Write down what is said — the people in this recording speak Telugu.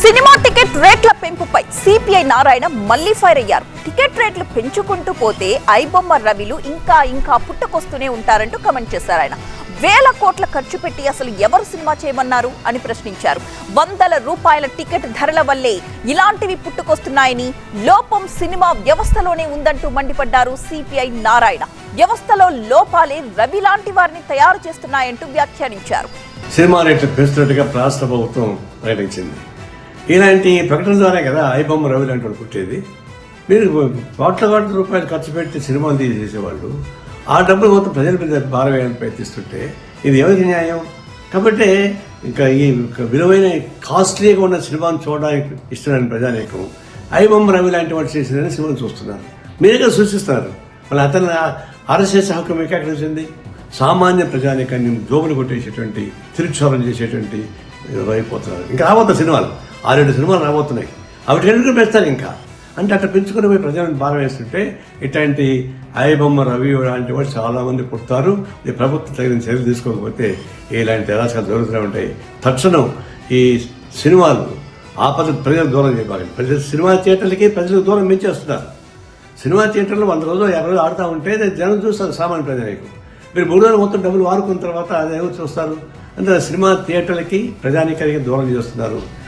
సినిమా టికెట్ రేట్ల పెంపుపై సిపిఐ నారాయణ మళ్ళీ ఫైర్ అయ్యారు. టికెట్ రేట్లు పెంచుకుంటూ పోతే ఐబొమ్మ రవిలు ఇంకా ఇంకా పుట్టుకొస్తూనే ఉంటారంటూ కమెంట్ చేశారు ఆయన. వేల కోట్ల ఖర్చు పెట్టి అసలు ఎవరు సినిమా చేయమన్నారు అని ప్రశ్నించారు. వందల రూపాయల టికెట్ ధరల వల్లే ఇలాంటివి పుట్టుకొస్తున్నాయని లోపం సినిమా వ్యవస్థలోనే ఉందంటూ మండిపడ్డారు సిపిఐ నారాయణ. వ్యవస్థలో లోపాలే రవి లాంటి వారిని తయారు చేస్తున్నాయంటూ వ్యాఖ్యానించారు. సినిమా రేట్లు పెంచినట్టుగా రాష్ట్ర ప్రభుత్వం ప్రకటించింది. ఇలాంటి ప్రకటన ద్వారా కదా ఐబొమ్మ రవి లాంటి వాళ్ళు పుట్టేది. మీరు కోట్ల కోట్ల రూపాయలు ఖర్చు పెట్టి సినిమాలు తీసేసేవాళ్ళు ఆ డబ్బులు మొత్తం ప్రజల మీద పారవేయాలని ప్రయత్నిస్తుంటే ఇది ఎవరికి న్యాయం? కాబట్టి ఇంకా ఈ విలువైన కాస్ట్లీగా ఉన్న సినిమాను చూడడానికి ఇష్టమైన ప్రజానేకం. ఐబొమ్మ రవి లాంటి వాళ్ళు చేసిన సినిమాను చూస్తున్నారు. మీరుగా సూచిస్తున్నారు. మళ్ళీ అతను అరెస్ట్ చేసే హక్కు మీకు ఎక్కడ వచ్చింది? సామాన్య ప్రజానికాన్ని దోమలు కొట్టేసేటువంటి తిరుచోరణ చేసేటువంటి అయిపోతున్నారు. ఇంకా రాబోతున్న సినిమాలు. ఆరేడు సినిమాలు రాబోతున్నాయి. అవి ఎందుకు పెంచుతారు ఇంకా. అంటే అట్లా పెంచుకుని పోయి ప్రజలను భారం వేస్తుంటే ఇట్లాంటి ఐబొమ్మ రవి లాంటి వాళ్ళు చాలామంది పుడతారు. ఈ ప్రభుత్వం తగిన చర్యలు తీసుకోకపోతే ఇలాంటి అరాచకాలు జరుగుతూనే ఉంటాయి. తక్షణం ఈ సినిమాలు ఆపద ప్రజలకు దూరం చెప్పాలి ప్రజలు సినిమా థియేటర్లకి ప్రజలకు దూరం మించేస్తున్నారు సినిమా థియేటర్లో వంద రోజులు యాభై రోజులు ఆడుతూ ఉంటే జనం చూస్తారు సామాన్య ప్రజలకు. మీరు మూడు రోజులు మొత్తం డబ్బులు వాడుకున్న తర్వాత అదే చూస్తారు? అంటే సినిమా థియేటర్లకి ప్రజానికానికి దూరం చేస్తున్నారు.